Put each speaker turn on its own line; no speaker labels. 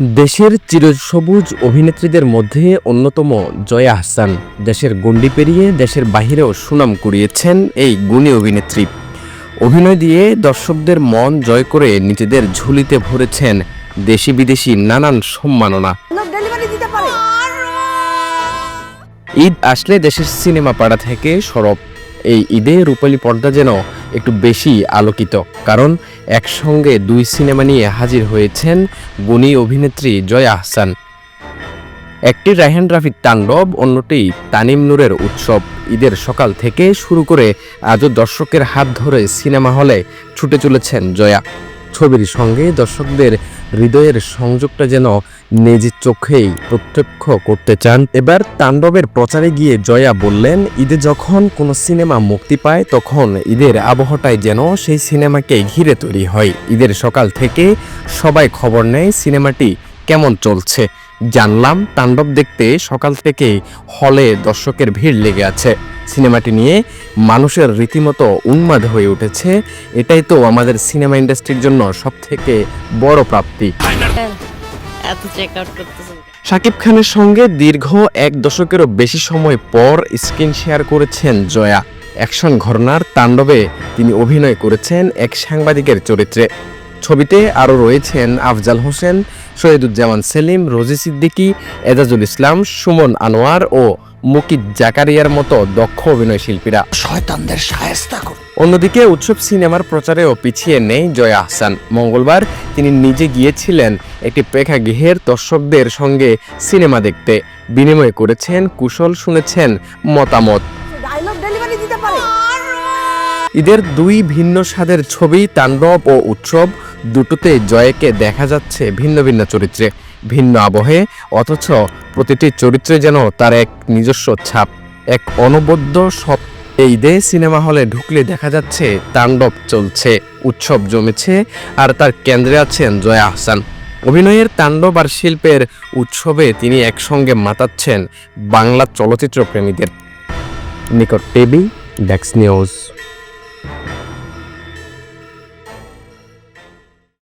দেশের চিরসবুজ অভিনেত্রীদের মধ্যে অন্যতম জয়া আহসান দেশের গণ্ডি পেরিয়ে দেশের বাহিরেও সুনাম কুড়িয়েছেন এই গুণী অভিনেত্রী। অভিনয় দিয়ে দর্শকদের মন জয় করে নিজেদের ঝুলিতে ভরেছেন দেশি বিদেশি নানান সম্মাননা। ঈদ আসলে দেশের সিনেমা পাড়া থেকে সরব। এই ঈদে রূপালী পর্দা যেন একটু বেশি আলোকিত। কারণ একসঙ্গে দুই সিনেমা নিয়ে হাজির হয়েছেন গুণী অভিনেত্রী জয়া আহসান। একটি রায়হান রাফির তাণ্ডব, অন্যটি তানিম নূরের উৎসব। ঈদের সকাল থেকে শুরু করে আজও দর্শকের হাত ধরে সিনেমা হলে ছুটে চলেছেন জয়া। ছবির সঙ্গে দর্শকদের হৃদয়ের সংযোগটা যেন নিজের চোখেই প্রত্যক্ষ করতে চান। এবার তাণ্ডবের প্রচারে গিয়ে জয়া বললেন, ঈদে যখন কোনো সিনেমা মুক্তি পায়, তখন ঈদের আবহাওয়াটাই যেন সেই সিনেমাকে ঘিরে তৈরি হয়। ঈদের সকাল থেকে সবাই খবর নেয় সিনেমাটি কেমন চলছে। জানলাম, তাণ্ডব দেখতে সকাল থেকে হলে দর্শকের ভিড় লেগে আছে। সিনেমাটি নিয়ে মানুষের রীতিমতো উন্মাদ হয়ে উঠেছে এটাই তো আমাদের সিনেমা ইন্ডাস্ট্রির জন্য সবথেকে বড় প্রাপ্তি। শাকিব খানের সঙ্গে দীর্ঘ এক দশকেরও বেশি সময় পর স্ক্রিন শেয়ার করেছেন জয়া। অ্যাকশন ঘটনার তাণ্ডবে তিনি অভিনয় করেছেন এক সাংবাদিকের চরিত্রে। ছবিতে আরও রয়েছেন আফজাল হোসেন শহীদুজ্জামান সেলিম রোজি সিদ্দিকী এজাজুল ইসলাম সুমন আনোয়ার ও মুকিদ জাকারিয়ার মতো দক্ষ অভিনয় শিল্পীরা।
শয়তানদের সায়স্তা করুন
অন্যদিকে উৎসব সিনেমার প্রচারেও পিছিয়ে নেই জয়া আহসান মঙ্গলবার তিনি নিজে গিয়েছিলেন একটি প্রেক্ষাগৃহের দর্শকদের সঙ্গে সিনেমা দেখতে। বিনিময় করেছেন কুশল শুনেছেন মতামত। ঈদের দুই ভিন্ন স্বাদের ছবি তাণ্ডব ও উৎসব দুটোতে জয়কে দেখা যাচ্ছে ভিন্ন ভিন্ন চরিত্রে, ভিন্ন আবহে, অথচ প্রতিটি চরিত্রে যেন তার এক নিজস্ব ছাপ, এক অনবদ্য সব। এই ঈদে সিনেমা হলে ঢুকলে দেখা যাচ্ছে তাণ্ডব চলছে, উৎসব জমেছে, আর তার কেন্দ্রে আছেন জয়া আহসান। অভিনয়ের তাণ্ডব আর শিল্পের উৎসবে তিনি একসঙ্গে মাতাচ্ছেন বাংলা চলচ্চিত্র প্রেমীদের নিকট টেবি ডেক্স নিউজ